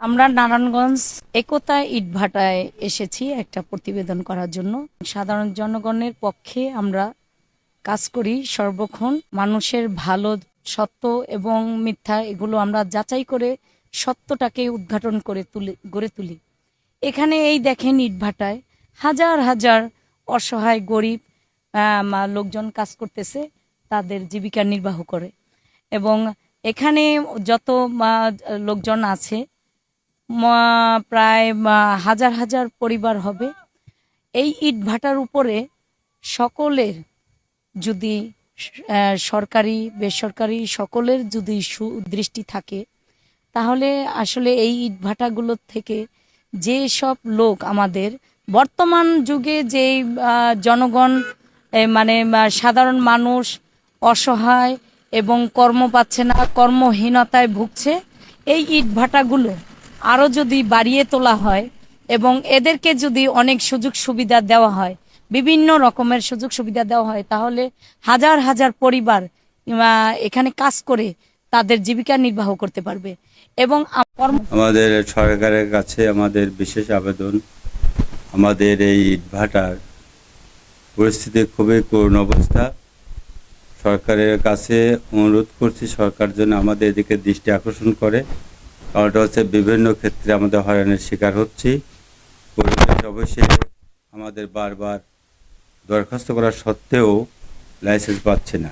আমরা নারায়ণগঞ্জ একতা ইটভাটায় এসেছি একটা প্রতিবেদন করার জন্য। সাধারণ জনগণের পক্ষে আমরা কাজ করি সর্বক্ষণ। মানুষের ভালো, সত্য এবং মিথ্যা এগুলো আমরা যাচাই করে সত্যটাকে উদ্ঘাটন করে তুলে, গড়ে তুলি। এখানে এই দেখেন ইটভাটায় হাজার হাজার অসহায়, গরিব লোকজন কাজ করতেছে, তাদের জীবিকা নির্বাহ করে। এবং এখানে যত লোকজন আছে প্রায় হাজার হাজার পরিবার হবে। এই ইট ভাটার উপরে সকলের যদি সরকারি, বেসরকারি সকলের যদি সুদৃষ্টি থাকে, তাহলে আসলে এই ইট ভাটাগুলোর থেকে যে সব লোক আমাদের, বর্তমান যুগে যে জনগণ মানে সাধারণ মানুষ অসহায় এবং কর্ম পাচ্ছে না, কর্মহীনতায় ভুগছে, এই ইট ভাটাগুলো আরও যদি বাড়িয়ে তোলা হয় এবং এদেরকে যদি অনেক সুযোগ সুবিধা দেওয়া হয়, বিভিন্ন রকমের সুযোগ সুবিধা দেওয়া হয়, তাহলে হাজার হাজার পরিবার এখানে কাজ করে তাদের জীবিকা নির্বাহ করতে পারবে। এবং আমাদের সরকারের কাছে আমাদের বিশেষ আবেদন, আমাদের এই ইটভাটার পরিস্থিতি খুবই করুণ অবস্থা। সরকারের কাছে অনুরোধ করছি, সরকার যেন আমাদের এদিকে দৃষ্টি আকর্ষণ করে। কারণটা হচ্ছে বিভিন্ন ক্ষেত্রে আমাদের হয়রানির শিকার হচ্ছি। পরিবেশ অবশ্যই আমাদের বারবার দরখাস্ত করা সত্ত্বেও লাইসেন্স পাচ্ছে না।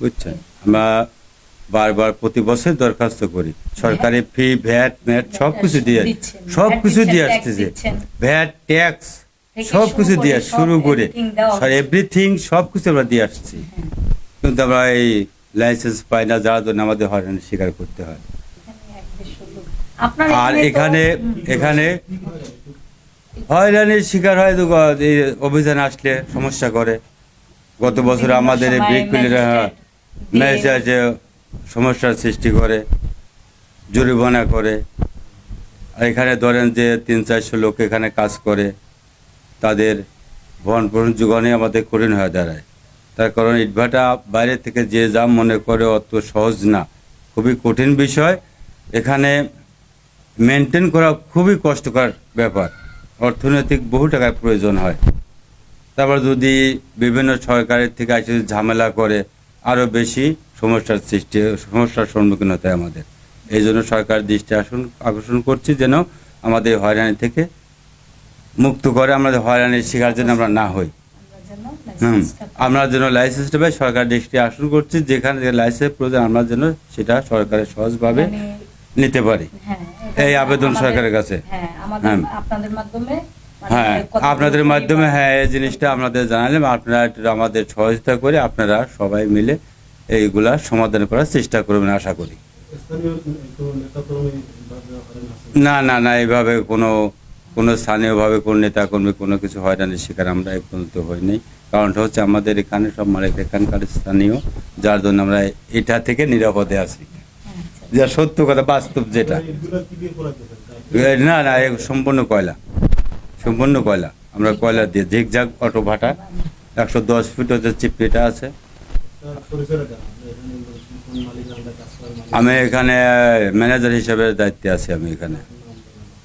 বুঝছেন? আমরা বারবার প্রতি বছর দরখাস্ত করি। সরকারি ফি ভ্যাট ম্যাট সব কিছু দিয়ে সব কিছু দিয়ে আসতেছে। ভ্যাট ট্যাক্স সব কিছু দিয়ে শুরু করে এভরিথিং সব কিছু আমরা দিয়ে আসছি। কিন্তু আমরা এই লাইসেন্স পাই না যার জন্য আমাদের হয়রানি স্বীকার করতে হয়। আর এখানে এখানে হয়রানির শিকার হয় তো এই অভিযান আসলে সমস্যা করে। গত বছর আমাদের এই ম্যাজিস্ট্রেট সমস্যার সৃষ্টি করে জরিমানা করে। আর এখানে ধরেন যে তিন চারশো লোক এখানে কাজ করে তাদের ভরণ পোষণ যোগানে আমাদের কঠিন হয়ে দাঁড়ায়। তার কারণ ইটভাটা বাইরে থেকে যে যা মনে করে অত সহজ না। খুবই কঠিন বিষয়। এখানে মেনটেন করা খুবই কষ্টকর ব্যাপার। অর্থনৈতিক বহু টাকার প্রয়োজন হয়। তারপর যদি বিভিন্ন সরকারের থেকে এসে ঝামেলা করে আরও বেশি সমস্যার সৃষ্টি সমস্যার সম্মুখীন হতে হয় আমাদের। এই জন্য সরকার দৃষ্টি আসন আকর্ষণ করছি যেন আমাদের হয়রানি থেকে মুক্ত করে আমাদের হয়রানির শিকার যেন আমরা না হই। হুম আমরা যেন লাইসেন্সটা পাই সরকার দৃষ্টি আসন করছি যেখানে লাইসেন্স প্রয়োজন আমরা যেন সেটা সরকারের সহজভাবে মানে, নিতে পারি। হ্যাঁ, এই আবেদন সরকারের কাছে। হ্যাঁ হ্যাঁ। আপনাদের মাধ্যমে মানে হ্যাঁ আপনাদের মাধ্যমে হ্যাঁ এই জিনিসটা আপনাদের জানালাম আপনারা একটু আমাদের সহযোগিতা করে আপনারা সবাই মিলে এইগুলা সমাধান করার চেষ্টা করবেন আশা করি? না না না এইভাবে কোনো কোনো স্থানীয়ভাবে কোনো নেতাকর্মী কোনো কিছু হয়রানির শিকার আমরা এই পর্যন্ত হইনি কারণটা হচ্ছে আমাদের এখানে সব মালিক এখানকার স্থানীয় যার জন্য আমরা এটা থেকে নিরাপদে আছি। যা সত্য কথা, বাস্তব যেটা। না না সম্পূর্ণ কয়লা। সম্পূর্ণ কয়লা। আমরা কয়লা দিয়ে ঝিকঝাক অটো ভাটা, একশো দশ ফিট হচ্ছে চিপড়িটা আছে। আমি এখানে ম্যানেজার হিসেবে দায়িত্বে আছি আমি এখানে।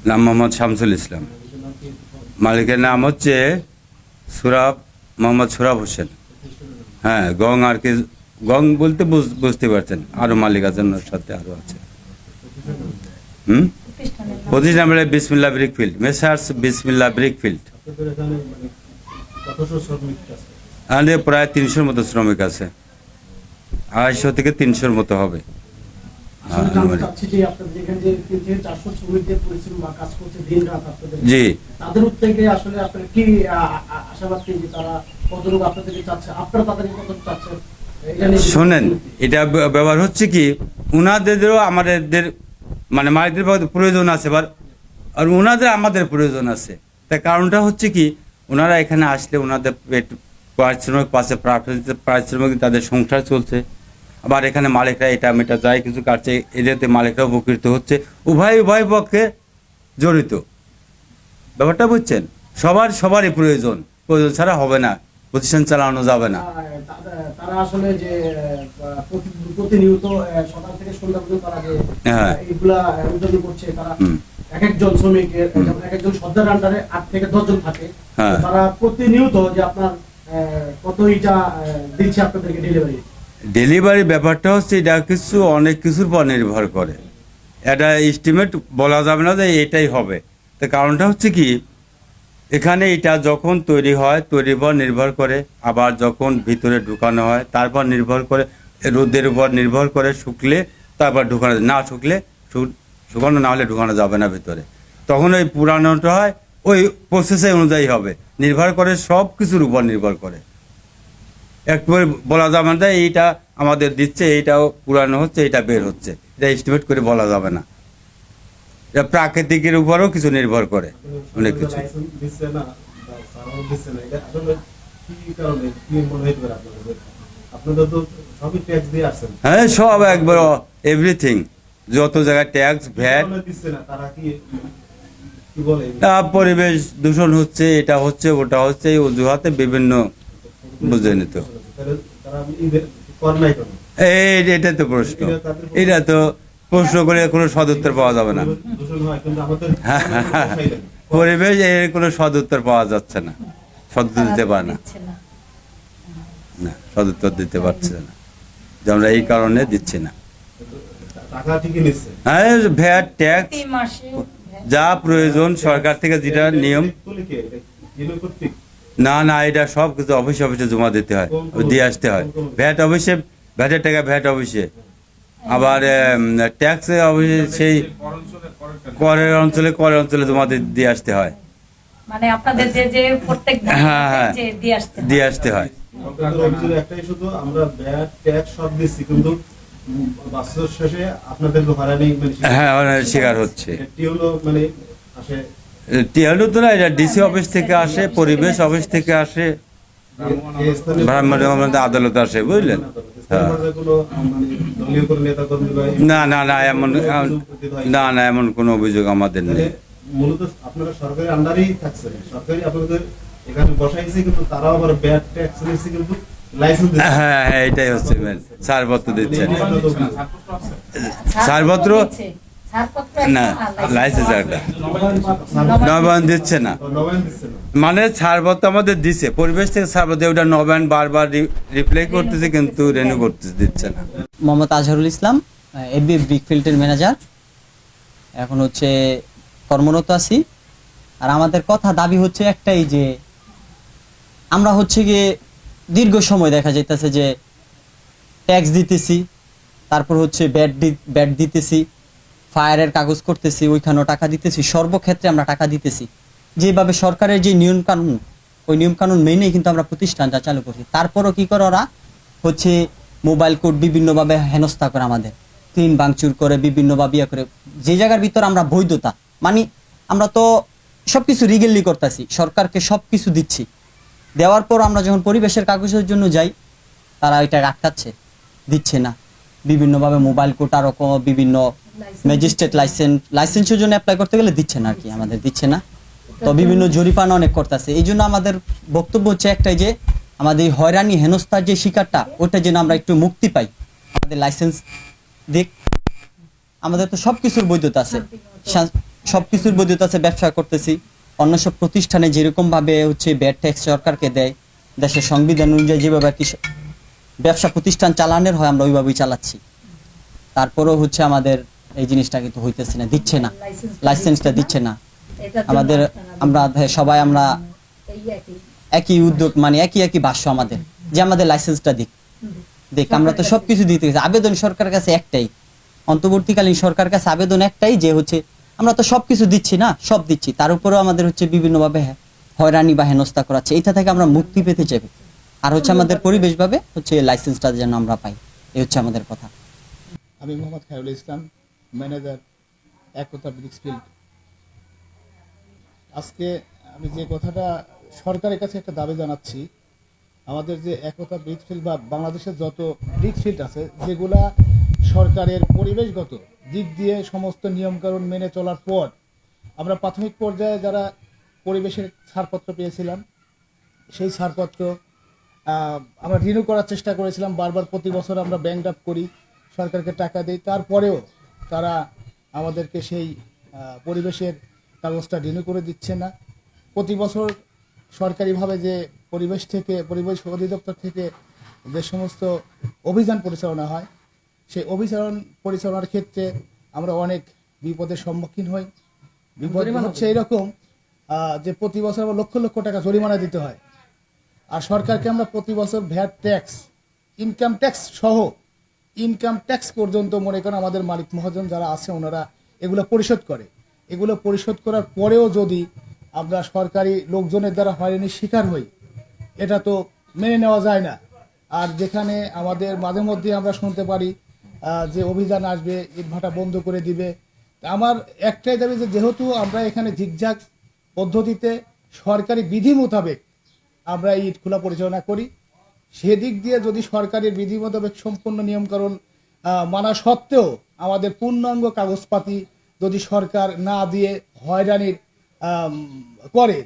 নাম মোহাম্মদ শামসুল ইসলাম। মালিকের নাম হচ্ছে সুরাব, মোহাম্মদ সুরাব হোসেন। হ্যাঁ গং আর কি গং বলতে বুঝ- বুঝতে পারছেন। আরও মালিক আছেন সাথে আরও আছে। হুম? প্রতিষ্ঠান বলে বিসমিল্লা ব্রিকফিল্ড। মেসার্স বিসমিল্লা ব্রিকফিল্ড? আমাদের প্রায় তিনশোর মতো শ্রমিক আছে। আড়াইশো থেকে তিনশোর মতো হবে। জি। তাদের থেকে আসলে আপনারা কি আশাবাদ কি তারা কতটুকু আপনাদেরকে চাচ্ছে? আপনারা তাদেরকে কতটুকু চাচ্ছেন? শোনেন, এটা ব্যবহার হচ্ছে কি, উনাদেরও আমাদের মানে পক্ষে প্রয়োজন আছে, বা, আর ওনাদের আমাদের প্রয়োজন আছে। তার কারণটা হচ্ছে কি ওনারা এখানে আসলে ওনাদের পারিশ্রমিক পাশে পারিশ্রমিক তাদের সংসার চলছে। আবার এখানে মালিকরা এটা মেটা যায়, কিছু কাটছে, এদেরতে মালিকরা উপকৃত হচ্ছে, উভয় উভয় পক্ষে জড়িত। ব্যাপারটা বুঝছেন? সবার, সবারই প্রয়োজন প্রয়োজন ছাড়া হবে না। প্রতিষ্ঠান চালানো যাবে না। তারা আসলে যে প্রতিনিয়ত সকাল থেকে সন্ধ্যা পর্যন্ত তারা যে হ্যাঁ। আহ, উদ্যোগী করছে তারা এক একজন শ্রমিকের এক একজন সর্দার আন্ডারে আট থেকে দশজন থাকে। হ্যাঁ। তারা প্রতিনিয়ত যে আপনার কত ইটা দিচ্ছে আপনাদেরকে ডেলিভারি ডেলিভারি ব্যাপারটা হচ্ছে এটা কিছু অনেক কিছুর পর নির্ভর করে। এটা এস্টিমেট বলা যাবে না যে এটাই হবে। তো কারণটা হচ্ছে কি এখানে এটা যখন তৈরি হয়, তৈরির পর নির্ভর করে। আবার যখন ভিতরে ঢুকানো হয়, তারপর নির্ভর করে, রোদের উপর নির্ভর করে শুকলে তারপর ঢুকানো না শুকলে শুকানো না হলে ঢুকানো যাবে না ভিতরে। তখন ওই পুরানোটা হয়, ওই প্রসেসে অনুযায়ী হবে। নির্ভর করে সব কিছুর উপর নির্ভর করে। একবার বলা যাবে না এইটা আমাদের দিচ্ছে, এইটাও পুরানো হচ্ছে এটা বের হচ্ছে। এটা এস্টিমেট করে বলা যাবে না। প্রাকৃতিকের উপরও কিছু নির্ভর করে। অনেক কিছু। এটা হ্যাঁ সব একবার এভরিথিং যত জায়গায় ট্যাক্স ভ্যাট পরিবেশ দূষণ হচ্ছে এটা হচ্ছে ওটা হচ্ছে এই অজুহাতে বিভিন্ন বুঝে নিত এটাই তো প্রশ্ন। এটা তো প্রশ্ন করে কোনো সদুত্তর পাওয়া যাবে না। পরিবেশ এর কোনো সদুত্তর পাওয়া যাচ্ছে না। সদুত্তর দিতে পারে না। না, সদুত্তর দিতে পারছে না। যে আমরা এই কারণে দিচ্ছি না। হ্যাঁ ভ্যাট ট্যাক্স যা প্রয়োজন সরকার থেকে যেটা নিয়ম। না না, এটা সব কিছু অফিসে অফিসে জমা দিতে হয়। দিয়ে আসতে হয়। ভ্যাট অফিসে, ভ্যাটের টাকা ভ্যাট অফিসে। আবার ট্যাক্স অফিসে সেই করের অঞ্চলে করের অঞ্চলে তোমাদের দিয়ে আসতে হয়। মানে আপনাদের যে যে প্রত্যেক হ্যাঁ, হ্যাঁ। দিয়ে আসতে হয়। দিয়ে আসতে হয়। আপনাদের অভিযোগ একটাই শুধু আমরা ভ্যাট ট্যাক্স সব দিচ্ছি কিন্তু উম, শেষে আপনাদের হয়রানি মানে হ্যাঁ শিকার হচ্ছে। হলো মানে আসে। টিয়ালু তো না এটা ডিসি অফিস থেকে আসে পরিবেশ অফিস থেকে আসে। আদালত আসে বুঝলেন? কোনো মানে না না না এমন না না এমন কোনো অভিযোগ আমাদের নেই। মূলত আপনারা সরকারি আন্ডারেই থাকছেন। সরকারি আপনাদের এখানে বসাইছে কিন্তু তারাও আবার ব্যাট ট্যাক্স নিচ্ছে কিন্তু হ্যাঁ হ্যাঁ এটাই হচ্ছে ছাড়পত্র দিচ্ছেন। ছাড়পত্র না একটা লাইসেন্স একটা নবায়ন- নবায়ন দিচ্ছে না নবায়ন দিচ্ছে না। মানে ছাড়পত্র আমাদের দিচ্ছে পরিবেশ থেকে ছাড়পত্র ওটা নবায়ন বারবার রিপ্লাই করতেছে কিন্তু রেনু করতে দিচ্ছে না। মোহাম্মদ আজহারুল ইসলাম এবি ব্রিকফিল্ডের ম্যানেজার এখন হচ্ছে কর্মরত আছি। আর আমাদের কথা দাবি হচ্ছে একটাই যে আমরা হচ্ছে গিয়ে দীর্ঘ সময় দেখা যাইতেছে যে ট্যাক্স দিতেছি তারপর হচ্ছে ব্যাট ব্যাট দিতেছি। ফায়ারের কাগজ করতেছি, ওইখানেও টাকা দিতেছি, সর্বক্ষেত্রে আমরা টাকা দিতেছি। যেভাবে সরকারের যে নিয়ম কানুন, ওই নিয়ম কানুন মেনেই কিন্তু আমরা প্রতিষ্ঠানটা চালু করছি। তারপরও কি করে ওরা? হচ্ছে মোবাইল কোড বিভিন্নভাবে হেনস্থা করে আমাদের। ক্লিন ভাঙচুর করে, বিভিন্নভাবে ইয়ে করে। যে জায়গার ভিতর আমরা বৈধতা মানে আমরা তো সবকিছু রিগেলি করতেছি, সরকারকে সবকিছু দিচ্ছি। দেওয়ার পর আমরা যখন পরিবেশের কাগজের জন্য যাই, তারা এটা আটকাচ্ছে, দিচ্ছে না। বিভিন্নভাবে মোবাইল কোড আরও বিভিন্ন ম্যাজিস্ট্রেট লাইসেন্স লাইসেন্সের জন্য অ্যাপ্লাই করতে গেলে দিচ্ছে না আর কি, আমাদের দিচ্ছে না। তো বিভিন্ন জরিপানা অনেক করতেছে। এই জন্য আমাদের বক্তব্য হচ্ছে একটাই যে, আমাদের এই হয়রানি, হেনস্থার যে শিকারটা ওটা যেন আমরা একটু মুক্তি পাই। আমাদের লাইসেন্স দিক। আমাদের তো সবকিছুর বৈধতা আছে। সা- সবকিছুর বৈধতা আছে, ব্যবসা করতেছি। অন্য সব প্রতিষ্ঠানে যেরকম ভাবে হচ্ছে ব্যাট ট্যাক্স সরকারকে দেয়, দেশের সংবিধান অনুযায়ী যেভাবে কি ব্যবসা প্রতিষ্ঠান চালানোর হয়, আমরা ওইভাবেই চালাচ্ছি। তারপরেও হচ্ছে আমাদের এই জিনিসটা কিন্তু হইতেছে না দিচ্ছে না লাইসেন্সটা দিচ্ছে না। আমাদের আমরা সবাই আমরা একই। একই উদ্যোগ মানে একই একই ভাষ্য আমাদের যে আমাদের লাইসেন্সটা দিক। দেখ আমরা তো সবকিছু দিতে গেছি। আবেদন সরকার কাছে একটাই। অন্তর্বর্তীকালীন সরকার কাছে আবেদন একটাই যে হচ্ছে আমরা তো সবকিছু দিচ্ছি না সব দিচ্ছি। তার উপরেও আমাদের হচ্ছে বিভিন্নভাবে হয়রানি বা হেনস্থা করাচ্ছে। এটা থেকে আমরা মুক্তি পেতে চাই। আর হচ্ছে আমাদের পরিবেশভাবে হচ্ছে লাইসেন্সটা যেন আমরা পাই। এই হচ্ছে আমাদের কথা। আমি মোহাম্মদ খায়রুল ইসলাম। ম্যানেজার একতা ব্রিক্সফিল্ড আজকে আমি যে কথাটা সরকারের কাছে একটা দাবি জানাচ্ছি, আমাদের যে একতা ব্রিক্সফিল্ড বা বাংলাদেশের যত ব্রিক্সফিল্ড আছে, যেগুলা সরকারের পরিবেশগত দিক দিয়ে সমস্ত নিয়মকানুন মেনে চলার পর আমরা প্রাথমিক পর্যায়ে যারা পরিবেশের ছাড়পত্র পেয়েছিলাম, সেই ছাড়পত্র আমরা রিনিউ করার চেষ্টা করেছিলাম। বারবার প্রতি বছর আমরা ব্যাংক আপ করি, সরকারকে টাকা দিই। তারপরেও তারা আমাদেরকে সেই পরিবেশের কাগজটা রিনিউ করে দিচ্ছে না। প্রতি বছর সরকারিভাবে যে পরিবেশ থেকে পরিবেশ অধিদপ্তর থেকে যে সমস্ত অভিযান পরিচালনা হয় সেই অভিযান পরিচালনার ক্ষেত্রে আমরা অনেক বিপদের সম্মুখীন হই। বিপদ হচ্ছে এরকম যে প্রতি বছর আমরা লক্ষ লক্ষ টাকা জরিমানা দিতে হয়। আর সরকারকে আমরা প্রতি বছর ভ্যাট ট্যাক্স ইনকাম ট্যাক্স সহ ইনকাম ট্যাক্স পর্যন্ত মনে করেন আমাদের মালিক মহাজন যারা আছে ওনারা এগুলো পরিশোধ করে। এগুলো পরিশোধ করার পরেও যদি আমরা সরকারি লোকজনের দ্বারা হয়রানির শিকার হই, এটা তো মেনে নেওয়া যায় না। আর যেখানে আমাদের মাঝে মধ্যে আমরা শুনতে পারি যে অভিযান আসবে, ইটভাটা বন্ধ করে দিবে। আমার একটাই দাবি যে যেহেতু আমরা এখানে ঝিকঝাক পদ্ধতিতে সরকারি বিধি মোতাবেক আমরা ইট খোলা পরিচালনা করি সেদিক দিয়ে যদি সরকারের বিধি মোতাবেক সম্পূর্ণ নিয়মকানুন আহ, মানা সত্ত্বেও আমাদের পূর্ণাঙ্গ কাগজপাতি যদি সরকার না দিয়ে হয়রানির করে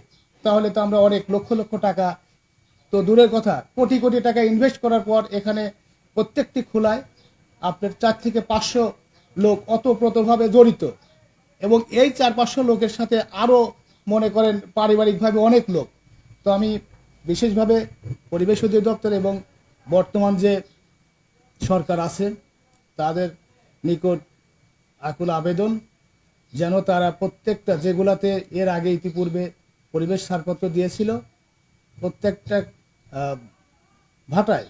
তাহলে তো আমরা অনেক লক্ষ লক্ষ টাকা তো দূরের কথা কোটি কোটি টাকা ইনভেস্ট করার পর এখানে প্রত্যেকটি খোলায় আপনার চার থেকে পাঁচশো লোক অতপ্রতভাবে জড়িত। এবং এই চার পাঁচশো লোকের সাথে আরও মনে করেন পারিবারিকভাবে অনেক লোক। তো আমি বিশেষভাবে পরিবেশ অধিদপ্তর এবং বর্তমান যে সরকার আছে, তাদের নিকট আকুল আবেদন যেন তারা প্রত্যেকটা, যেগুলাতে এর আগে ইতিপূর্বে পরিবেশ ছাড়পত্র দিয়েছিল, প্রত্যেকটা ভাটায়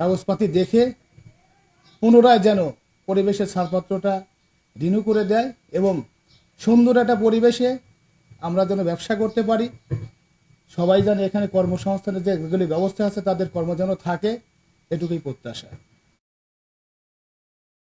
কাগজপাতি দেখে পুনরায় যেন পরিবেশের ছাড়পত্রটা রিনিউ করে দেয় এবং সুন্দর একটা পরিবেশে আমরা যেন ব্যবসা করতে পারি। সবাই জানে এখানে কর্মসংস্থানের যেগুলি ব্যবস্থা আছে তাদের কর্ম যেন থাকে এটুকুই প্রত্যাশা।